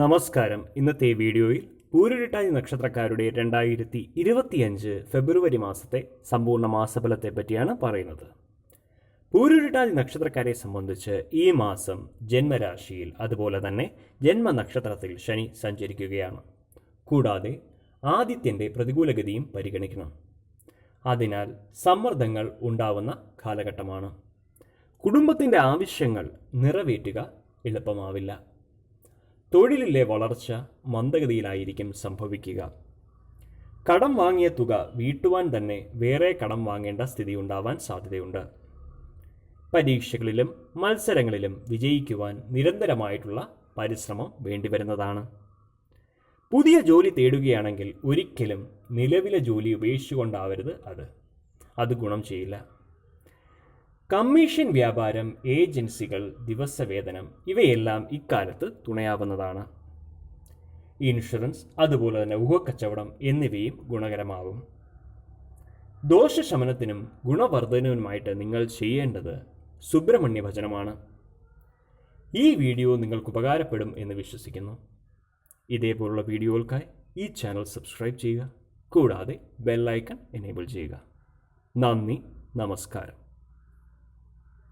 നമസ്കാരം. ഇന്നത്തെ വീഡിയോയിൽ പൂരുരുട്ടാതി നക്ഷത്രക്കാരുടെ രണ്ടായിരത്തി ഇരുപത്തിയഞ്ച് ഫെബ്രുവരി മാസത്തെ സമ്പൂർണ മാസഫലത്തെ പറ്റിയാണ് പറയുന്നത്. പൂരുരുട്ടാതി നക്ഷത്രക്കാരെ സംബന്ധിച്ച് ഈ മാസം ജന്മരാശിയിൽ അതുപോലെ തന്നെ ജന്മനക്ഷത്രത്തിൽ ശനി സഞ്ചരിക്കുകയാണ്. കൂടാതെ ആദിത്യന്റെ പ്രതികൂലഗതിയും പരിഗണിക്കണം. അതിനാൽ സമ്മർദ്ദങ്ങൾ ഉണ്ടാവുന്ന കാലഘട്ടമാണ്. കുടുംബത്തിന്റെ ആവശ്യങ്ങൾ നിറവേറ്റുക എളുപ്പമാവില്ല. തൊഴിലിലെ വളർച്ച മന്ദഗതിയിലായിരിക്കും സംഭവിക്കുക. കടം വാങ്ങിയ തുക വീട്ടുവാൻ തന്നെ വേറെ കടം വാങ്ങേണ്ട സ്ഥിതി ഉണ്ടാവാൻ സാധ്യതയുണ്ട്. പരീക്ഷകളിലും മത്സരങ്ങളിലും വിജയിക്കുവാൻ നിരന്തരമായിട്ടുള്ള പരിശ്രമം വേണ്ടിവരുന്നതാണ്. പുതിയ ജോലി തേടുകയാണെങ്കിൽ ഒരിക്കലും നിലവിലെ ജോലി ഉപേക്ഷിച്ചുകൊണ്ടാവരുത് അത്. അത് ഗുണം ചെയ്യില്ല. കമ്മീഷൻ വ്യാപാരം ഏജൻസികൾ ദിവസവേതനം ഇവയെല്ലാം ഇക്കാലത്ത് തുണയാവുന്നതാണ്. ഇൻഷുറൻസ് അതുപോലെ തന്നെ ഊഹക്കച്ചവടം എന്നിവയും ഗുണകരമാവും. ദോഷശമനത്തിനും ഗുണവർദ്ധനവിനുമായിട്ട് നിങ്ങൾ ചെയ്യേണ്ടത് സുബ്രഹ്മണ്യ ഭജനമാണ്. ഈ വീഡിയോ നിങ്ങൾക്ക് ഉപകാരപ്പെടും എന്ന് വിശ്വസിക്കുന്നു. ഇതേപോലുള്ള വീഡിയോകൾക്കായി ഈ ചാനൽ സബ്സ്ക്രൈബ് ചെയ്യുക. കൂടാതെ ബെല്ലൈക്കൺ എനേബിൾ ചെയ്യുക. നന്ദി നമസ്കാരം.